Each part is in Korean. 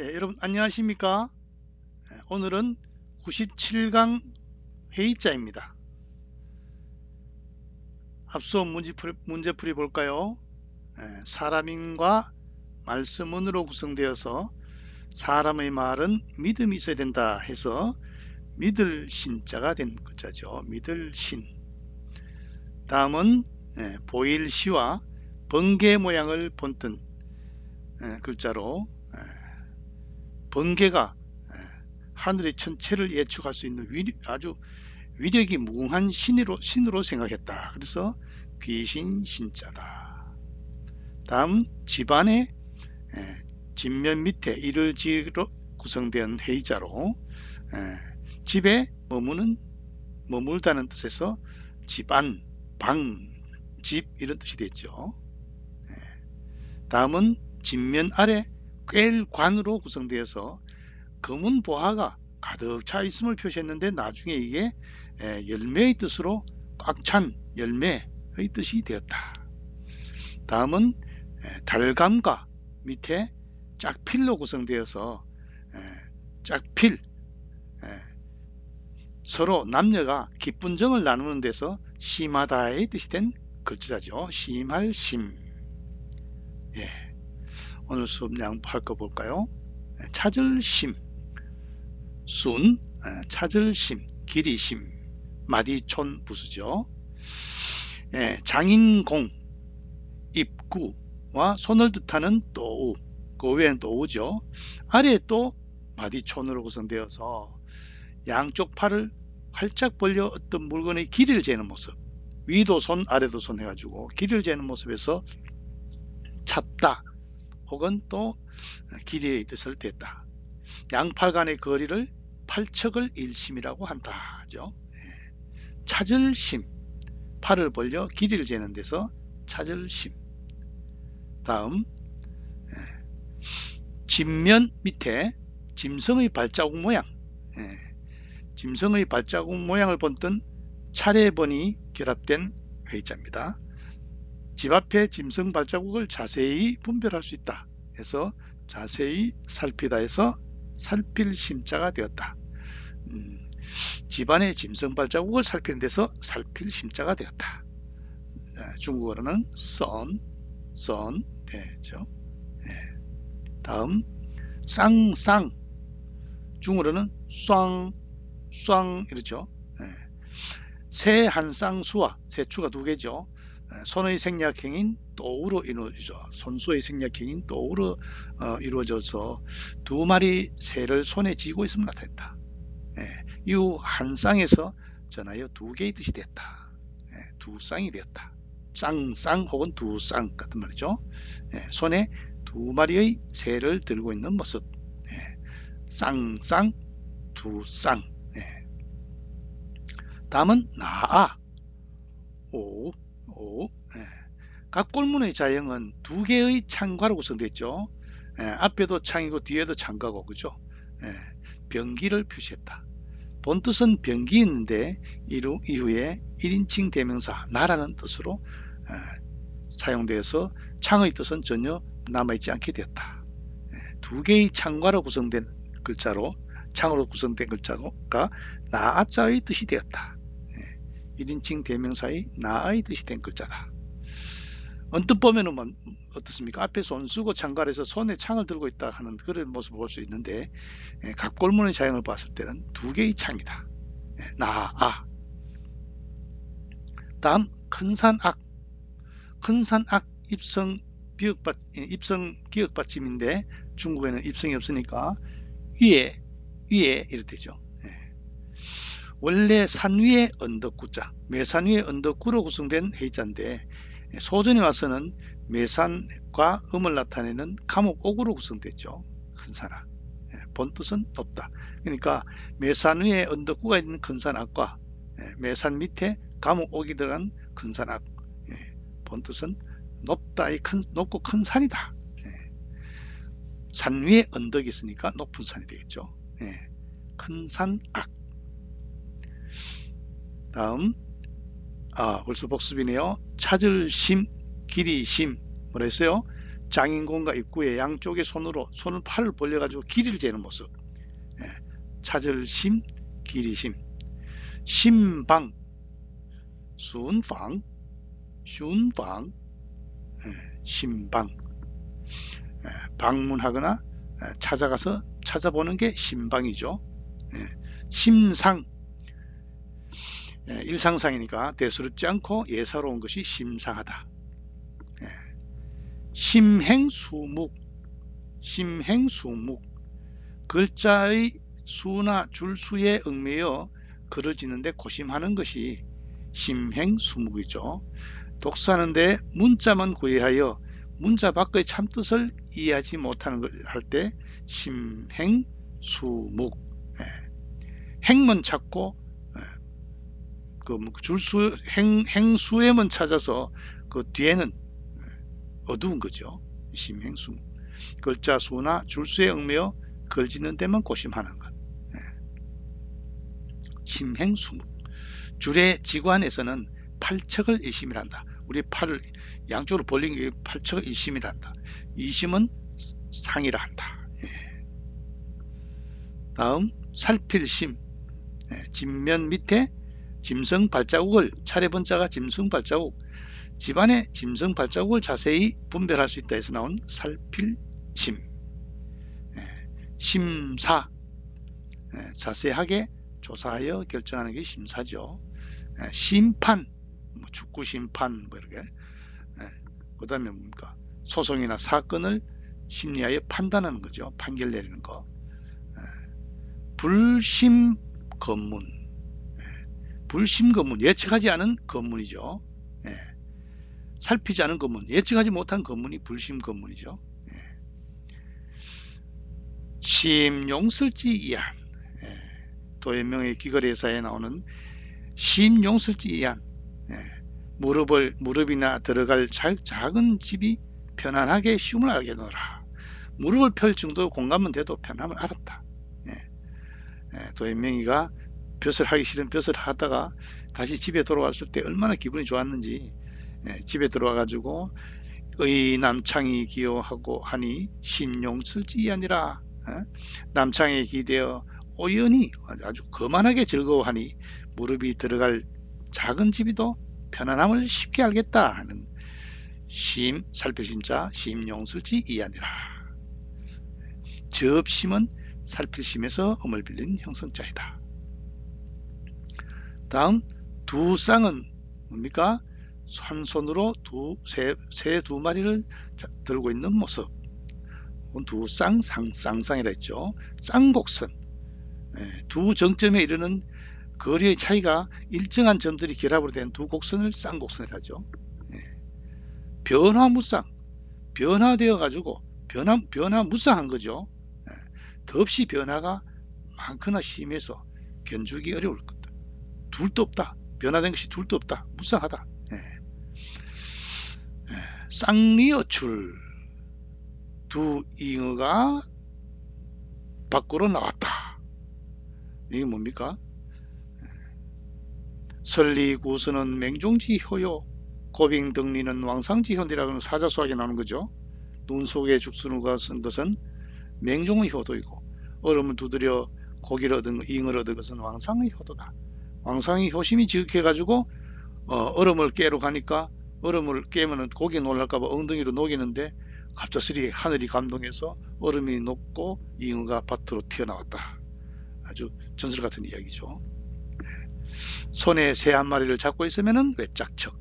예, 여러분 안녕하십니까? 예, 오늘은 97강 회의자입니다. 앞서 문제풀이, 문제풀이 볼까요? 예, 사람인과 말씀은으로 구성되어서 사람의 말은 믿음이 있어야 된다 해서 믿을 신자가 된 글자죠. 믿을 신. 다음은 예, 보일 시와 번개 모양을 본뜬 예, 글자로 예, 번개가 예, 하늘의 천체를 예측할 수 있는 위, 아주 위력이 무궁한 신으로, 신으로 생각했다. 그래서 귀신 신자다. 다음 집안의 예, 집면 밑에 이를 지로 구성된 회의자로 예, 집에 머무는 머물다는 뜻에서 집안, 방, 집 이런 뜻이 됐죠. 예, 다음은 집면 아래 꿰관으로 구성되어서 검은 보화가 가득 차 있음을 표시했는데 나중에 이게 예, 열매의 뜻으로 꽉 찬 열매의 뜻이 되었다. 다음은 예, 달감과 밑에 짝필로 구성되어서 예, 짝필 서로 남녀가 기쁜 정을 나누는 데서 심하다의 뜻이 된 글자죠. 심할 심. 예. 오늘 수업량 할거 볼까요? 찾을 심, 순, 찾을 심, 길이 심, 마디촌 부수죠. 예, 장인공, 입구와 손을 뜻하는 또우, 그 외에는 또우죠. 아래에 또 마디촌으로 구성되어서 양쪽 팔을 활짝 벌려 어떤 물건의 길이를 재는 모습 위도 손 아래도 손 해가지고 길이를 재는 모습에서 찾다 혹은 또 길이의 뜻을 댔다. 양팔 간의 거리를 팔척을 일심이라고 한다 죠. 찾을 심. 팔을 벌려 길이를 재는 데서 찾을 심. 다음 집면 밑에 짐승의 발자국 모양. 짐승의 발자국 모양을 본뜬 차례번이 결합된 회의자입니다. 집 앞에 짐승 발자국을 자세히 분별할 수 있다 해서 자세히 살피다 해서 살필 심자가 되었다. 음, 집안의 짐승 발자국을 살피는 데서 살필 심자가 되었다. 중국어로는 선, 선 되죠. 네. 다음 쌍 쌍 중국어로는 쌍 쌍 이렇죠. 네. 새한 쌍수와 새추가 두 개죠. 네. 손의 생략행인 또우로 이루어지죠. 손수의 생략행인 또우로 어, 이루어져서 두 마리 새를 손에 쥐고 있음을 나타냈다. 네. 이한 쌍에서 전하여 두 개의 뜻이 됐다. 네. 두 쌍이 되었다. 쌍 쌍 혹은 두 쌍 같은 말이죠. 네. 손에 두 마리의 새를 들고 있는 모습. 네. 쌍쌍 두 쌍. 네. 다음은 나아 오, 오. 네. 각 골문의 자형은 두 개의 창과로 구성됐죠. 네. 앞에도 창이고 뒤에도 창과고 그죠. 네. 병기를 표시했다. 본뜻은 병기인데 이후, 이후에 1인칭 대명사 나라는 뜻으로 사용되어서 창의 뜻은 전혀 남아있지 않게 되었다. 두 개의 창과로 구성된 글자로 창으로 구성된 글자가 나아자의 뜻이 되었다. 1인칭 대명사의 나의 뜻이 된 글자다. 언뜻 보면은 뭐 어떻습니까? 앞에 손 쓰고 창갈해서 손에 창을 들고 있다 하는 그런 모습을 볼 수 있는데 예, 각골문의 사용을 봤을 때는 두 개의 창이다. 예, 나 아. 다음 큰산악. 큰산악 입성 비읍받 예, 입성 기억 받침인데 중국에는 입성이 없으니까 위에 위에 이렇되죠. 예. 원래 산 위에 언덕구자, 매산 위에 언덕구로 구성된 해자인데 소전에 와서는 매산과 음을 나타내는 감옥옥으로 구성됐죠. 큰산악. 예. 본뜻은 높다. 그러니까 매산 위에 언덕구가 있는 큰산악과 예. 매산 밑에 감옥옥이 들어간 큰산악. 본뜻은 높다의 큰, 높고 큰 산이다. 산 위에 언덕이 있으니까 높은 산이 되겠죠. 예, 큰산악 다음. 아 벌써 복습이네요. 찾을 심 길이 심. 뭐라 했어요? 장인공과 입구의 양쪽의 손으로 손을 팔을 벌려가지고 길이를 재는 모습. 예, 차절심, 길이 심, 심방, 순방, 슌방, 예, 심방. 예, 방문하거나 예, 찾아가서 찾아보는 게 심방이죠. 예, 심상, 예, 일상상이니까 대수롭지 않고 예사로운 것이 심상하다. 예, 심행수묵, 심행수묵, 글자의 수나 줄수에 얽매여 그려지는데 고심하는 것이 심행수묵이죠. 독서하는데 문자만 구애하여 문자 밖의 참뜻을 이해하지 못하는 걸 할 때 심행수묵 예. 행만 찾고 예. 그 줄수 행, 행수에만 찾아서 그 뒤에는 어두운 거죠. 심행수묵 글자 수나 줄수에 얽매여 걸지는 데만 고심하는 것. 예. 심행수묵 줄의 지관에서는 팔척을 일심이란다. 우리 팔을 양쪽으로 벌린 게 팔척을 일심이란다. 이심은 상이라 한다. 예. 다음 살필심 예. 진면 밑에 짐승 발자국을 차례 번 자가 짐승 발자국 집안의 짐승 발자국을 자세히 분별할 수 있다 해서 나온 살필심 예. 심사 예. 자세하게 조사하여 결정하는 게 심사죠. 예. 심판 뭐 축구 심판 뭐 이렇게 그 다음에 뭡니까 소송이나 사건을 심리하여 판단하는 거죠 판결 내리는 거 불심 검문 불심 검문 예측하지 않은 검문이죠 예. 살피지 않은 검문 예측하지 못한 검문이 불심 검문이죠 예. 심용설지 이한 예. 도연명의 기거래사에 나오는 심용설지 이한 예. 무릎을 무릎이나 들어갈 자, 작은 집이 편안하게 쉬움을 알게 놓으라. 무릎을 펼 정도 공감은 돼도 편함을 알았다. 예. 예, 도현명이가 벼슬 하기 싫은 벼슬 하다가 다시 집에 돌아왔을 때 얼마나 기분이 좋았는지 예, 집에 들어와 가지고 의 남창이 기여하고 하니 신용쓸지 아니라 예? 남창에 기대어 오연히 아주 거만하게 즐거워하니 무릎이 들어갈 작은 집이도 편안함을 쉽게 알겠다 하는 심 살필심자 심용술지 이하니라 접심은 살필심에서 음을 빌린 형성자이다 다음 두 쌍은 뭡니까 한 손으로 두새 두 마리를 들고 있는 모습 두 쌍 쌍쌍이라 했죠 쌍곡선 예, 두 정점에 이르는 거리의 차이가 일정한 점들이 결합으로 된 두 곡선을 쌍곡선이라 하죠. 예. 변화무쌍, 변화되어 가지고 변화 변화무쌍한 거죠. 예. 덥시 변화가 많거나 심해서 견주기 어려울 것다. 둘도 없다. 변화된 것이 둘도 없다. 무쌍하다. 예. 예. 쌍리어출 두 잉어가 밖으로 나왔다. 이게 뭡니까? 설리구서는 맹종지 효요 고빙 등리는 왕상지 현대라는 사자수학에 나오는 거죠. 눈 속에 죽순우가 쓴 것은 맹종의 효도이고 얼음을 두드려 고기를 얻은 잉을 얻은 것은 왕상의 효도다. 왕상의 효심이 지극해 가지고 어, 얼음을 깨러 가니까 얼음을 깨면 고기 놀랄까봐 엉덩이로 녹이는데 갑작스레 하늘이 감동해서 얼음이 녹고 잉어가 밭으로 튀어나왔다. 아주 전설 같은 이야기죠. 손에 새 한 마리를 잡고 있으면 외짝척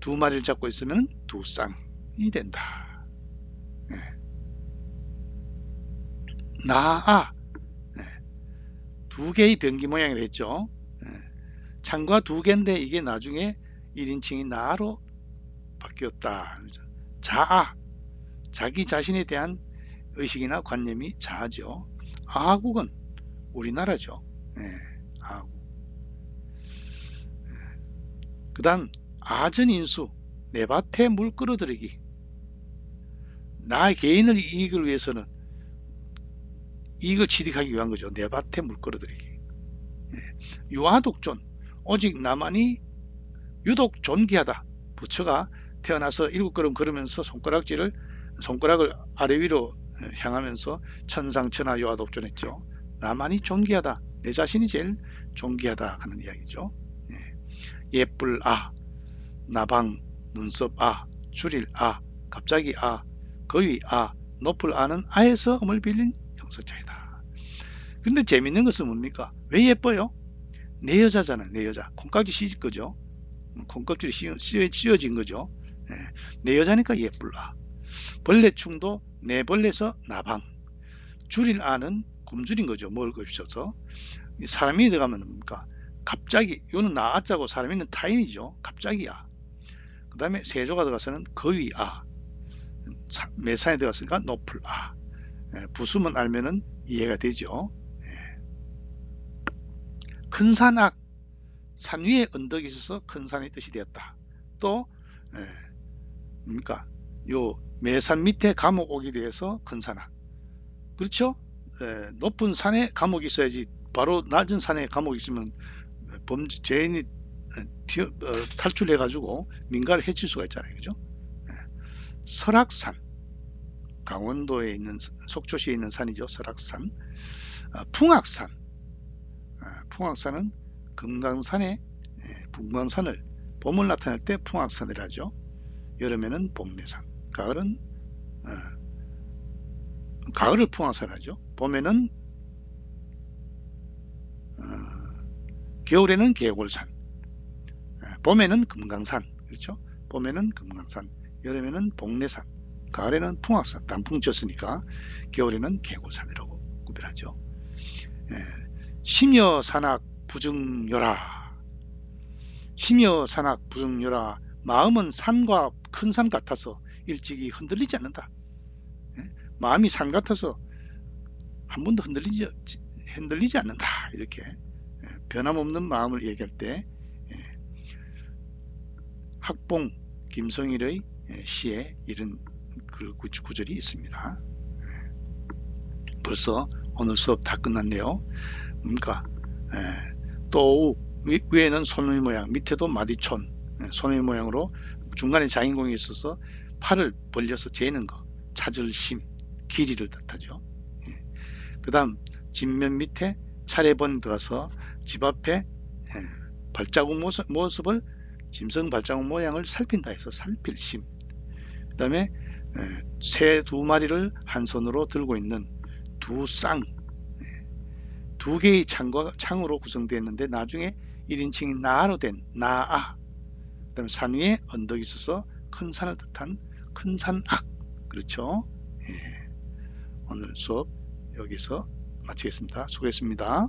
두 마리를 잡고 있으면 두 쌍이 된다. 네. 나아 네. 두 개의 변기 모양이라 했죠. 네. 창과 두 개인데 이게 나중에 1인칭이 나로 바뀌었다. 자아 자기 자신에 대한 의식이나 관념이 자아죠. 아국은 우리나라죠. 네. 아국. 그 다음 아전인수 내 밭에 물 끌어들이기 나 개인의 이익을 위해서는 이익을 취득하기 위한 거죠 내 밭에 물 끌어들이기 예. 유아독존 오직 나만이 유독 존귀하다 부처가 태어나서 일곱 걸음 걸으면서 손가락질을 손가락을 아래 위로 향하면서 천상천하 요하독존했죠. 나만이 존귀하다. 내 자신이 제일 존귀하다 하는 이야기죠. 예. 뿔 아, 나방, 눈썹 아, 줄일 아, 갑자기 아, 거위 아, 높을 아는 아에서 음을 빌린 형석자이다. 근데 재밌는 것은 뭡니까? 왜 예뻐요? 내 여자잖아, 내 여자. 콩깍지 씌질 거죠. 콩깍지를 씌워, 씌워, 진 거죠. 예. 내 여자니까 예쁠라. 벌레충도 내 벌레에서 나방. 줄일 아는 굶주린 거죠. 먹을 거 없어서. 사람이 들어가면 뭡니까? 갑자기, 이거는 나아자고 사람이는 타인이죠. 갑자기야. 그 다음에 세조가 들어가서는 거위 아. 매산에 들어갔으니까 높을 아. 예, 부수면 알면은 이해가 되죠. 예. 큰 산악 산 위에 언덕이 있어서 큰 산의 뜻이 되었다. 또 예, 뭡니까? 요 매산 밑에 감옥 오게 되어서 큰 산악. 그렇죠? 에, 높은 산에 감옥이 있어야지 바로 낮은 산에 감옥이 있으면 범죄 죄인이 튀어, 어, 탈출해 가지고 민가를 해칠 수가 있잖아요. 그죠? 예. 설악산 강원도에 있는 속초시에 있는 산이죠. 설악산 아, 풍악산 아, 풍악산은 금강산의 예, 북광산을 봄을 나타낼 때 풍악산이라 하죠. 여름에는 복례산 가을은 어, 가을을 풍악산하죠. 봄에는 어, 겨울에는 계골산 봄에는 금강산 그렇죠. 봄에는 금강산 여름에는 복례산 가을에는 풍악산 단풍 졌으니까 겨울에는 계골산이라고 구별하죠. 예, 심여 산악 부증여라 심여 산악 부증여라 마음은 산과 큰 산 같아서 일찍이 흔들리지 않는다. 예? 마음이 산 같아서 한 번도 흔들리지, 흔들리지 않는다. 이렇게 예, 변함없는 마음을 얘기할 때 예, 학봉 김성일의 시에 이런 그 구절이 있습니다. 벌써 오늘 수업 다 끝났네요. 그러니까 또 위에는 소의 모양, 밑에도 마디촌, 소의 모양으로 중간에 자인공이 있어서 팔을 벌려서 재는 거, 찾을 심, 길이를 뜻하죠. 예. 그 다음 뒷면 밑에 차례번 들어서 집 앞에 예. 발자국 모습, 모습을 짐승 발자국 모양을 살핀다 해서 살필 심. 그 다음에 예. 새두 마리를 한 손으로 들고 있는 두 쌍, 두 개의 창과 창으로 구성되어 있는데 나중에 1인칭이 나로 된 나아 그 다음에 산 위에 언덕이 있어서 큰 산을 뜻한 큰 산악 그렇죠? 예. 오늘 수업 여기서 마치겠습니다. 수고했습니다